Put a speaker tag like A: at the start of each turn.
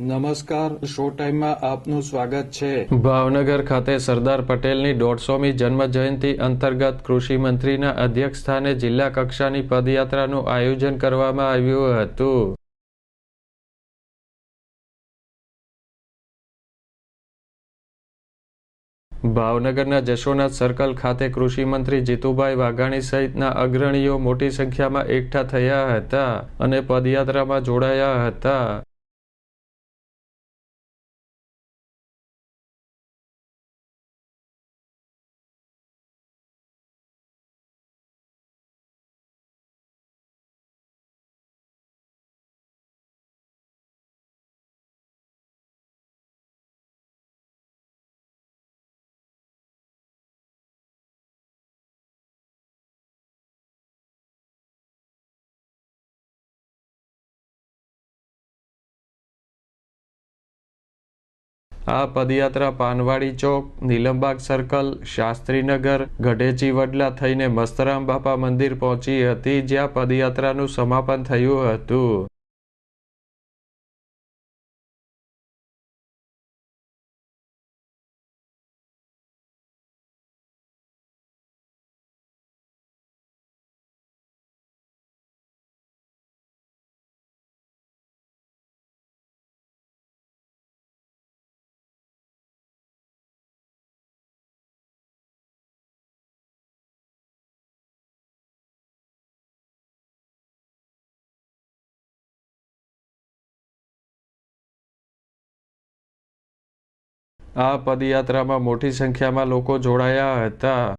A: નમસ્કાર, શો ટાઈમમાં આપનું સ્વાગત છે.
B: ભાવનગર ખાતે સરદાર પટેલની દોઢસોમી જન્મ જયંતિ અંતર્ગત કૃષિ મંત્રીના અધ્યક્ષસ્થાને જિલ્લા કક્ષાની પદયાત્રાનું આયોજન કરવામાં આવ્યું હતું. ભાવનગરના જશોનાથ સર્કલ ખાતે કૃષિ મંત્રી જીતુભાઈ વાઘાણી સહિતના અગ્રણીઓ મોટી સંખ્યામાં એકઠા થયા હતા અને પદયાત્રામાં જોડાયા હતા. આ પદયાત્રા પાનવાડી ચોક, નીલમબાગ સર્કલ, શાસ્ત્રીનગર, ગઢેચી વડલા થઈને મસ્તરામ બાપા મંદિર પહોંચી હતી જ્યાં પદયાત્રાનું સમાપન થયું હતું. આ પદયાત્રામાં મોટી સંખ્યામાં લોકો જોડાયા હતા.